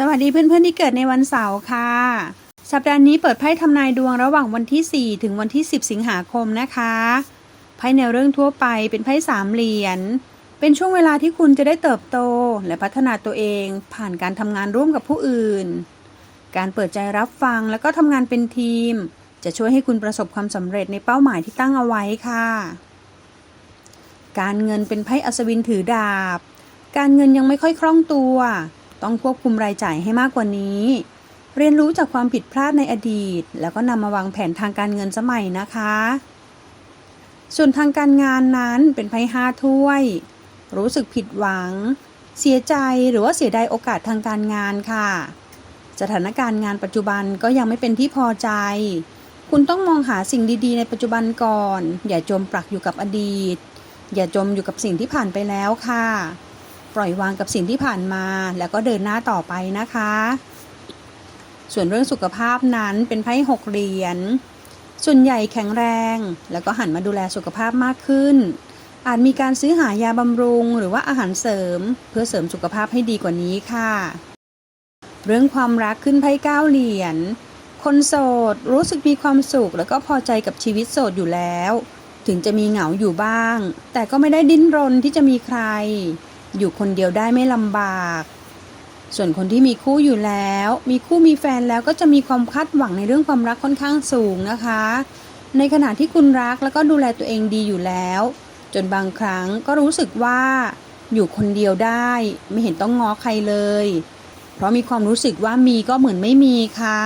สวัสดีเพื่อนๆที่เกิดในวันเสาร์ค่ะ สัปดาห์นี้เปิดไพ่ทำนายดวงระหว่างวันที่ 4 ถึงวันที่ 10 สิงหาคมนะคะไพ่แนวเรื่องทั่วไปเป็นไพ่สามเหรียญเป็นช่วงเวลาที่คุณจะได้เติบโตและพัฒนาตัวเองผ่านการทำงานร่วมกับผู้อื่น การเปิดใจรับฟังแล้วก็ทำงานเป็นทีม จะช่วยให้คุณประสบความสำเร็จในเป้าหมายที่ตั้งเอาไว้ค่ะ การเงินเป็นไพ่อัศวินถือดาบ การเงินยังไม่ค่อยคล่องตัว ต้องควบคุมรายจ่ายให้มากกว่านี้ เรียนรู้จากความผิดพลาดในอดีต แล้วก็นำมาวางแผนทางการเงินสมัยนะคะ ส่วนทางการงานนั้นเป็นไพ่ห้าถ้วย รู้สึกผิดหวัง เสียใจหรือว่าเสียดายโอกาสทางการงานค่ะ สถานการณ์งานปัจจุบันก็ยังไม่เป็นที่พอใจ คุณต้องมองหาสิ่งดีๆ ในปัจจุบันก่อน อย่าจมปลักอยู่กับอดีต อย่าจมอยู่กับสิ่งที่ผ่านไปแล้วค่ะ ปล่อยวางกับสิ่งที่ผ่านมา แล้วก็เดินหน้าต่อไปนะคะ ส่วนเรื่องสุขภาพนั้นเป็นไพ่หกเหรียญส่วนใหญ่แข็งแรง แล้วก็หันมาดูแลสุขภาพมากขึ้น อาจมีการซื้อหายาบำรุง หรือว่าอาหารเสริม เพื่อเสริมสุขภาพให้ดีกว่านี้ค่ะ เรื่องความรักขึ้นไพ่เก้าเหรียญคนโสดรู้สึกมีความสุข แล้วก็พอใจกับชีวิตโสดอยู่แล้ว ถึงจะมีเหงาอยู่บ้าง แต่ก็ไม่ได้ดิ้นรนที่จะมีใคร อยู่คนเดียวได้ไม่ลำบาก ส่วนคนที่มีคู่อยู่แล้ว มีคู่มีแฟนแล้วก็จะมีความคาดหวังในเรื่องความรักค่อนข้างสูงนะคะ ในขณะที่คุณรักแล้วก็ดูแลตัวเองดีอยู่แล้ว จนบางครั้งก็รู้สึกว่า อยู่คนเดียวได้ไม่เห็นต้องง้อใครเลย เพราะมีความรู้สึกว่ามีก็เหมือนไม่มีค่ะ